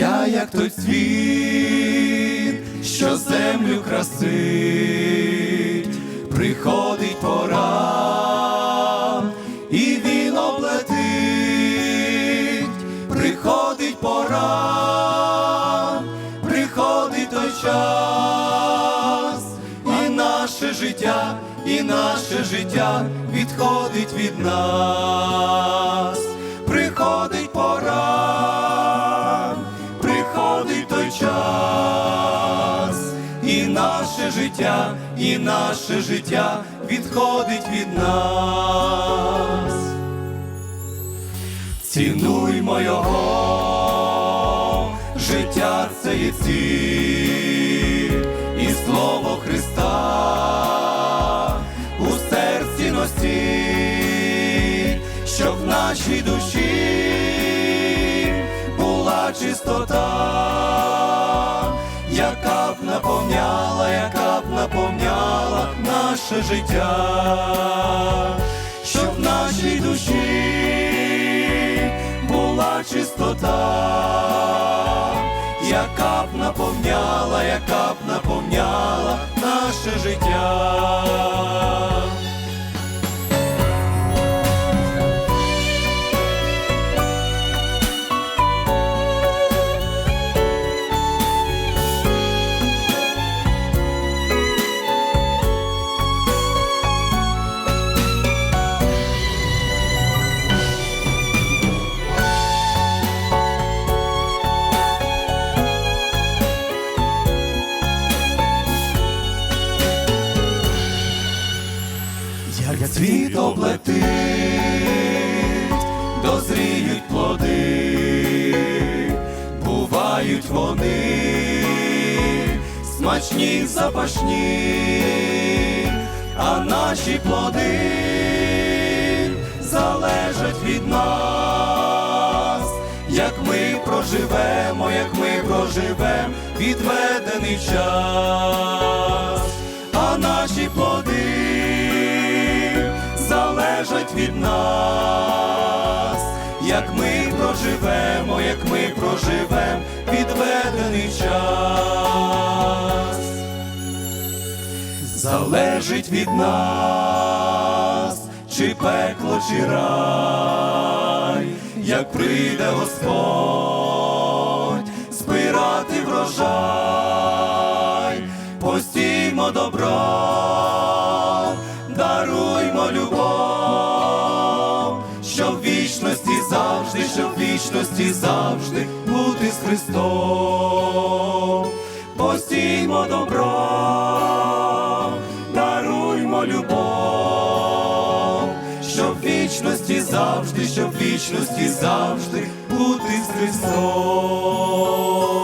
як той цвіт, що землю красить, приходить пора, і він облетить, приходить пора, приходить той час, і наше життя, і наше життя відходить від нас, приходить життя, і наше життя відходить від нас. Цінуймо його, життя це є ціль, і слово Христа у серці носіть, щоб в нашій душі була чистота, яка б наповняла наше життя, щоб в нашій душі була чистота, яка б наповняла, яка б наповняла наше життя. Як цвіт облетить, дозріють плоди, бувають вони, смачні запашні, а наші плоди залежать від нас, як ми проживемо, як ми проживемо відведений час, а наші плоди залежать від нас, як ми проживемо, як ми проживемо відведений час, залежить від нас, чи пекло, чи рай, як прийде Господь вічності завжди бути з Христом, постіймо добро, даруймо любов, щоб вічності завжди, щоб вічності завжди бути з Христом.